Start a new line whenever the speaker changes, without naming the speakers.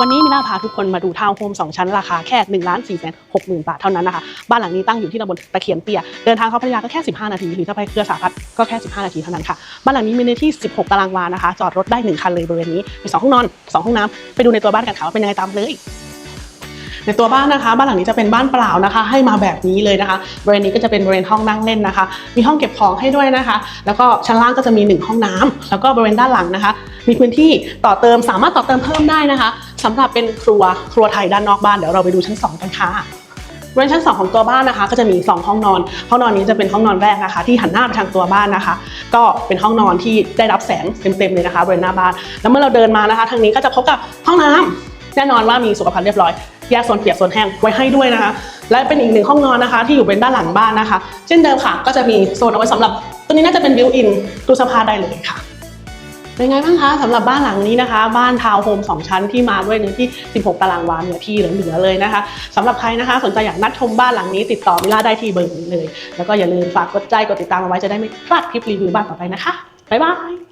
วันนี้มิน่าพาทุกคนมาดูทาวน์โฮม2ชั้นราคาแค่1นึ่งล้านสี่แสนหกหมื่นบาทเท่านั้นนะคะ บ้านหลังนี้ตั้งอยู่ที่ตำบลตะเคียนเตี้ย เดินทางเข้าพัทยาก็แค่ 15 นาที หรือจะไปเครือสาพัฒน์ก็แค่ 15 นาทีเท่านั้นค่ะ บ้านหลังนี้มีเนื้อที่ 16 ตารางวานะคะ จอดรถได้ 1 คันเลยบริเวณนี้ มี 2 ห้องนอน 2 ห้องน้ำไปดูในตัวบ้านกันค่ะว่าเป็นยังไงตามเลยในตัวบ้านนะคะ บ้านหลังนี้จะเป็นบ้านเปล่านะคะ ให้มาแบบนี้เลยนะคะบริเวณนี้ก็จะเป็นบริเวณห้องนั่งเล่นนะคะ มีห้องเก็บของให้ด้วยนะคะ แล้วก็ชั้นล่างก็จะมีหนึ่งห้องน้ำแล้วก็บริเวณด้านหลังนะคะ มีพื้นที่ต่อเติมสามารถต่อเติมเพิ่มได้นะคะ สำหรับเป็นครัวครัวไทยด้านนอกบ้านเดี๋ยวเราไปดูชั้นสองกันค่ะบริเวณชั้น 2 ของตัวบ้านนะคะ ก็จะมี 2 ห้องนอน ห้องนอนนี้จะเป็นห้องนอนแรกนะคะ ที่หันหน้าไปทางตัวบ้านนะคะ ก็เป็นห้องนอนที่ได้รับแสงเต็มๆเลยนะคะบริเวณหน้าบ้าน แล้วเมื่อเราเดินมานะคะ ทางนี้ก็จะพบกับห้องน้ำแน่นอนว่ามีสุขภัณฑ์เรียบร้อยแยกโซนเปียกโซนแห้งไว้ให้ด้วยนะคะ และเป็นอีกหนึ่งห้องนอนนะคะ ที่อยู่เป็นด้านหลังบ้านนะคะ เช่นเดิมค่ะ ก็จะมีโซนเอาไว้สำหรับ ตัวนี้น่าจะเป็นบิวอินตู้เสื้อผ้าได้เลยค่ะ เป็นไงบ้างคะสำหรับบ้านหลังนี้นะคะ บ้านทาวน์โฮม2 ชั้นที่มาด้วยเนื้อที่ 16 ตารางวาเนื้อที่เหลือๆเลยนะคะสำหรับใครนะคะ สนใจอยากนัดชมบ้านหลังนี้ ติดต่อมิล่าได้ที่เบอร์นี้เลย แล้วก็อย่าลืมฝากกดใจกดติดตามเอาไว้จะได้ไม่พลาดคลิปรีวิวบ้านต่อไปนะคะบ๊ายบาย